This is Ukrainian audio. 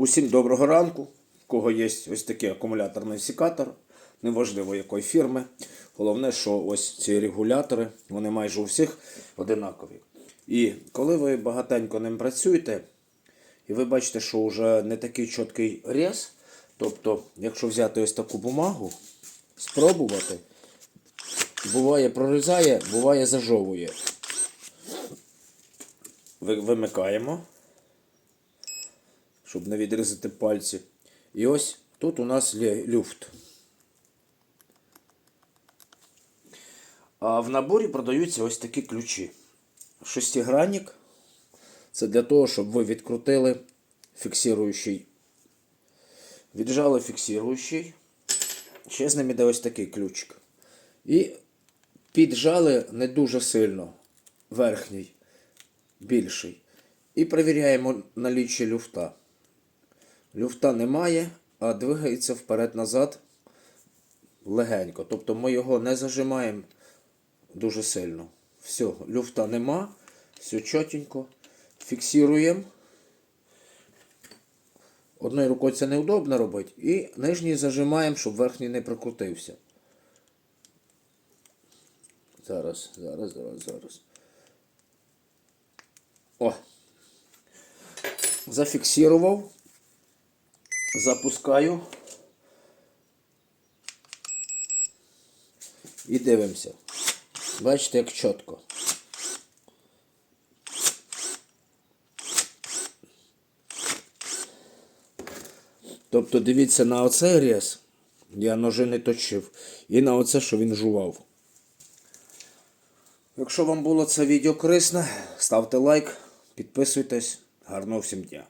Усім доброго ранку. У кого є ось такий акумуляторний секатор, неважливо якої фірми. Головне, що ось ці регулятори, вони майже у всіх одинакові. І коли ви багатенько ним працюєте, і ви бачите, що вже не такий чіткий рез, тобто, якщо взяти ось таку бумагу, спробувати, буває прорізає, буває зажовує. Вимикаємо щоб не відрізати пальці. І ось тут у нас люфт. А в наборі продаються ось такі ключі. Шестигранник. Це для того, щоб ви відкрутили фіксуючий. Віджали фіксуючий. Ще з ним іде ось такий ключик. І піджали не дуже сильно. Верхній, більший. І перевіряємо наліччя люфта. Люфта немає, а двигається вперед-назад легенько. Тобто ми його не зажимаємо дуже сильно. Все, люфта нема, все чотенько. Фіксуємо. Одною рукою це неудобно робити. І нижній зажимаємо, щоб верхній не прикрутився. Зараз, зараз, зараз, зараз. О! Зафіксував. Запускаю. І дивимося. Бачите, як чітко. Тобто дивіться на оцей рез, я ножи не точив, і на оце, що він жував. Якщо вам було це відео корисне, ставте лайк, підписуйтесь. Гарного всім дня!